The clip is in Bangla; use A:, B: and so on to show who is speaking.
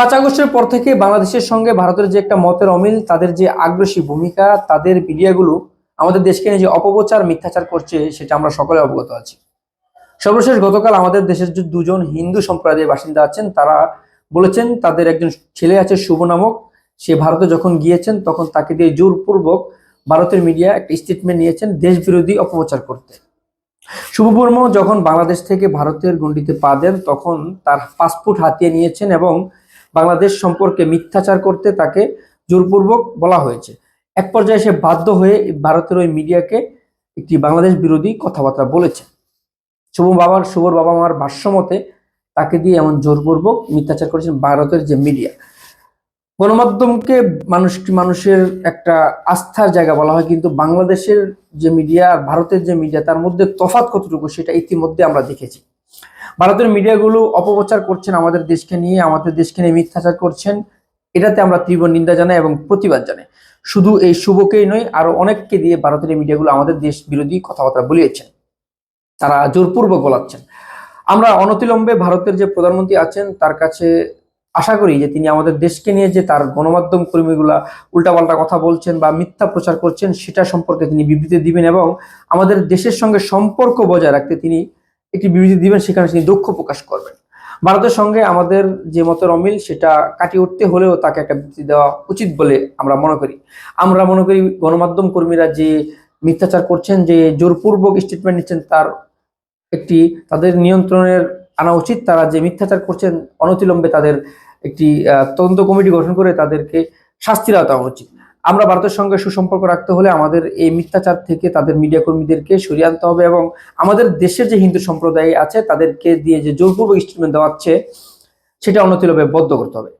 A: পাঁচ আগস্টের পর থেকে বাংলাদেশের সঙ্গে ভারতের যে একটা মতের অমিল, তাদের যে আগ্রাসী ভূমিকা, তাদের মিডিয়াগুলো আমাদের দেশকে নিয়ে যে অপপ্রচার, মিথ্যাচার করছে, সেটা আমরা সকলে অবগত আছি। সর্বশেষ, গতকাল আমাদের দেশের যে দুজন হিন্দু সম্প্রদায়ের বাসিন্দা আছেন, তারা বলেছেন তাদের একজন ছেলে আছে শুভ নামক, সে ভারতে যখন গিয়েছেন, তখন তাকে দিয়ে জোরপূর্বক ভারতের মিডিয়া একটা স্টেটমেন্ট নিয়েছেন দেশ বিরোধী অপপ্রচার করতে। শুভবর্ম যখন বাংলাদেশ থেকে ভারতের গণ্ডিতে পা দেন, তখন তার পাসপোর্ট হাতিয়ে নিয়েছেন এবং বাংলাদেশ সম্পর্কে মিথ্যাচার করতে তাকে জোরপূর্বক বলা হয়েছে। এক পর্যায়ে সে বাধ্য হয়ে ভারতের ওই মিডিয়াকে একটি বাংলাদেশ বিরোধী কথাবার্তা বলেছে। শুভ বাবার, শুভর বাবা মার ভাষ্যমতে তাকে দিয়ে এমন জোরপূর্বক মিথ্যাচার করেছেন ভারতের যে মিডিয়া। গণমাধ্যমকে মানুষ, মানুষের একটা আস্থার জায়গা বলা হয়, কিন্তু বাংলাদেশের যে মিডিয়া আর ভারতের যে মিডিয়া, তার মধ্যে তফাৎ কতটুকু সেটা ইতিমধ্যে আমরা দেখেছি। ভারতের মিডিয়াগুলো অপপ্রচার করছেন আমাদের দেশকে নিয়ে, আমাদের দেশকে নিয়ে মিথ্যাচার করছেন। এটাতে আমরা তীব্র নিন্দা জানাই এবং প্রতিবাদ জানাই। শুধু এই শুভকেই নয়, আরও অনেককে দিয়ে ভারতের মিডিয়াগুলো আমাদের দেশ বিরোধী কথাবার্তা বলিয়েছেন। তারা জোরপূর্বক বলাচ্ছেন। আমরা অনতিলম্বে ভারতের যে প্রধানমন্ত্রী আছেন, তার কাছে আশা করি যে তিনি আমাদের দেশকে নিয়ে যে তার গণমাধ্যম কর্মীগুলা উল্টাপাল্টা কথা বলছেন বা মিথ্যা প্রচার করছেন, সেটা সম্পর্কে তিনি বিবৃতি দিবেন এবং আমাদের দেশের সঙ্গে সম্পর্ক বজায় রাখতে তিনি একটি বিবৃতি দিবেন, সেখানে তিনি দুঃখ প্রকাশ করবেন। ভারতের সঙ্গে আমাদের যে মতের অমিল, সেটা কাটিয়ে উঠতে হলেও তাকে একটা বিবৃতি দেওয়া উচিত বলে আমরা মনে করি। আমরা মনে করি গণমাধ্যম কর্মীরা যে মিথ্যাচার করছেন, যে জোরপূর্বক স্টেটমেন্ট নিচ্ছেন, তার একটি, তাদের নিয়ন্ত্রণের আনা উচিত। তারা যে মিথ্যাচার করছেন, অনতিলম্বে তাদের একটি তদন্ত কমিটি গঠন করে তাদেরকে শাস্তির আওতা উচিত। আমরা ভারতের সঙ্গে সুসম্পর্ক রাখতে হলে আমাদের এই মিথ্যাচার থেকে তাদের মিডিয়া কর্মীদেরকে সরিয়ে আনতে হবে এবং আমাদের দেশের যে হিন্দু সম্প্রদায় আছে তাদেরকে দিয়ে যে জোরপূর্বক স্টেটমেন্ট দেওয়া হচ্ছে, সেটা অনতিলম্বে বদ্ধ করতে হবে।